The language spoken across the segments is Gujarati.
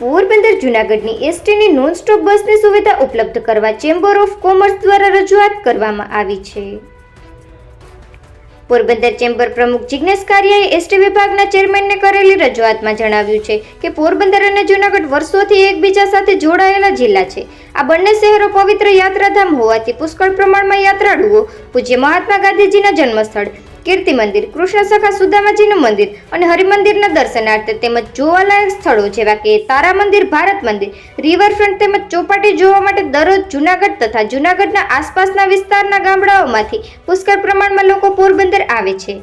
પોરબંદર, જૂનાગઢની એસટીની નોન સ્ટોપ બસની સુવિધા ઉપલબ્ધ કરવા ચેમ્બર ઓફ કોમર્સ દ્વારા રજૂઆત કરવામાં આવી છે. પોરબંદર ચેમ્બર પ્રમુખ જિજ્ઞેશ કારિયાએ એસટી વિભાગના ચેરમેનને કરેલી રજૂઆતમાં જણાવ્યું છે કે પોરબંદર અને જૂનાગઢ વર્ષોથી એકબીજા સાથે જોડાયેલા જિલ્લા છે. આ બંને શહેરો પવિત્ર યાત્રાધામ હોવાથી પુષ્કળ પ્રમાણમાં યાત્રાળુઓ, પૂજ્ય મહાત્મા ગાંધીજીના જન્મસ્થળ કીર્તિ મંદિર, કૃષ્ણ સખા સુદામાજીનું મંદિર અને હરિમંદિરના દર્શનાર્થે તેમજ જોવાલાયક સ્થળો જેવા કે તારા મંદિર, ભારત મંદિર રિવરફ્રન્ટ તેમજ ચોપાટી જોવા માટે દરરોજ જૂનાગઢ તથા જૂનાગઢના આસપાસના વિસ્તારના ગામડાઓમાંથી પુષ્કળ પ્રમાણમાં લોકો પોરબંદર આવે છે.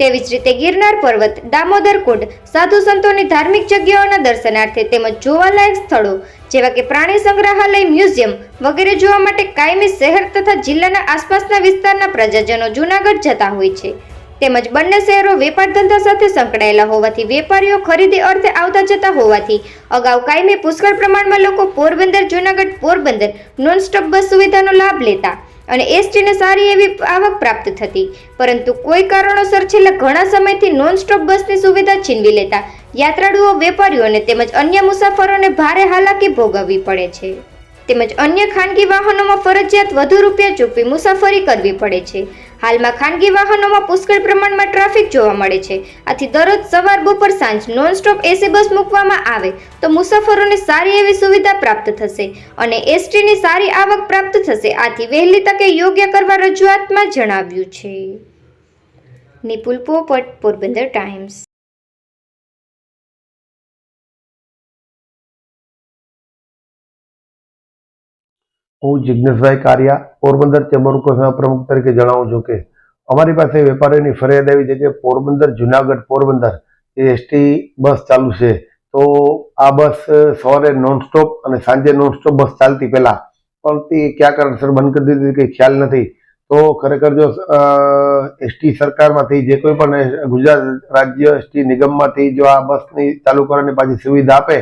તેવી જ રીતે ગિરનાર પર્વત, દામોદર કુંડ, સાધુ સંતોની ધાર્મિક જગ્યાઓના દર્શનાર્થે તેમજ જોવાલાયક સ્થળો જેવા કે પ્રાણી સંગ્રહાલય, મ્યુઝિયમ વગેરે જોવા માટે કાયમી શહેર તથા જિલ્લાના આસપાસના વિસ્તારના પ્રજાજનો જૂનાગઢ જતા હોય છે. તેમજ બંને શહેરો વેપાર ધંધા સાથે સંકળાયેલા હોવાથી વેપારીઓ ખરીદી અર્થે આવતા જતા હોવાથી અગાઉ કાયમી પુષ્કળ પ્રમાણમાં લોકો પોરબંદર, જૂનાગઢ પોરબંદર નોનસ્ટોપ બસ સુવિધાનો લાભ લેતા અને એસટીને સારી એવી આવક પ્રાપ્ત થતી. પરંતુ કોઈ કારણોસર છેલ્લા ઘણા સમયથી નોનસ્ટોપ બસની સુવિધા છીનવી લેતા યાત્રાળુઓ, વેપારીઓને તેમજ અન્ય મુસાફરોને ભારે હાલાકી ભોગવવી પડે છે. તેમજ અન્ય ખાનગી વાહનોમાં ફરજિયાત વધુ રૂપિયા ચૂકવી મુસાફરી કરવી પડે છે. હાલમાં ખાનગી વાહનોમાં પુષ્કળ પ્રમાણમાં ટ્રાફિક જોવા મળે છે. આથી દરરોજ સવાર, બપોર, સાંજ નોનસ્ટોપ એસી બસ મૂકવામાં આવે તો મુસાફરોને સારી એવી સુવિધા પ્રાપ્ત થશે અને એસટીની સારી આવક પ્રાપ્ત થશે. આથી વહેલી તકે યોગ્ય કરવા રજૂઆતમાં જણાવ્યું છે. નિપુલ પોપટ, પોરબંદર ટાઈમ્સ. હું જિજ્ઞેશભાઈ કારિયા પોરબંદર ચેમ્બર ઓફ પ્રમુખ તરીકે જણાવું છું કે અમારી પાસે વેપારીઓની ફરિયાદ આવી છે કે પોરબંદર, જુનાગઢ પોરબંદર એ એસટી બસ ચાલુ છે. તો આ બસ સવારે નોનસ્ટોપ અને સાંજે નોનસ્ટોપ બસ ચાલતી પહેલાં. પણ તે કયા કારણસર બંધ કરી દીધી કંઈ ખ્યાલ નથી. તો ખરેખર જો એસટી સરકારમાંથી જે કોઈ પણ ગુજરાત રાજ્ય એસટી નિગમમાંથી જો આ બસની ચાલુ કરવાની પાછી સુવિધા આપે,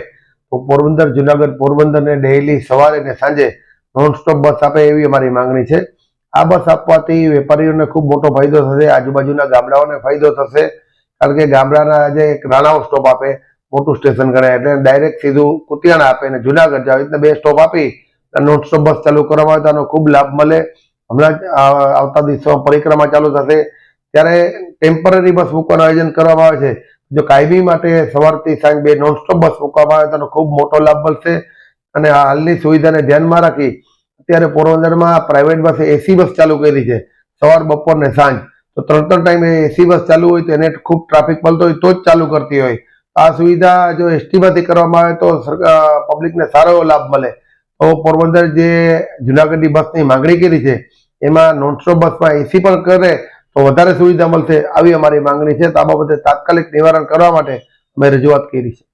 તો પોરબંદર, જુનાગઢ પોરબંદરને ડેઇલી સવારે ને સાંજે નોનસ્ટોપ બસ આપે એવી અમારી માંગણી છે. આ બસ આપવાથી વેપારીઓને ખૂબ મોટો ફાયદો થશે, આજુબાજુના ગામડાઓને ફાયદો થશે. કારણ કે ગામડાના આજે એક રાણાઓ સ્ટોપ આપે, મોટું સ્ટેશન ગણાય, એટલે ડાયરેક્ટ સીધું કુતિયાણા આપે અને જુનાગઢ જાવ એટલે બે સ્ટોપ આપી નોનસ્ટોપ બસ ચાલુ કરવામાં આવે તો આનો ખૂબ લાભ મળે. હમણાં જ આવતા દિવસોમાં પરિક્રમા ચાલુ થશે. ત્યારે ટેમ્પરરી બસ મૂકવાનું આયોજન કરવામાં આવે છે. જો કાયમી માટે સવારથી સાંજ બે નોનસ્ટોપ બસ મૂકવામાં આવે તો ખૂબ મોટો લાભ મળશે. અને હાલની સુવિધાને ધ્યાનમાં રાખી અત્યારે પોરબંદરમાં પ્રાઇવેટ બસ એસી બસ ચાલુ કરી છે. સવાર, બપોર ને સાંજ. તો ત્રણ ત્રણ ટાઈમે એસી બસ ચાલુ હોય તો એને ખૂબ ટ્રાફિક મળતો હોય તો જ ચાલુ કરતી હોય. આ સુવિધા જો એસટીમાંથી કરવામાં આવે તો પબ્લિકને સારો એવો લાભ મળે. તો પોરબંદર જે જુનાગઢની બસની માંગણી કરી છે, એમાં નોનસ્ટોપ બસમાં એસી પણ કરે તો વધારે સુવિધા મળશે. આવી અમારી માંગણી છે. તો આ બાબતે તાત્કાલિક નિવારણ કરવા માટે અમે રજૂઆત કરી છે.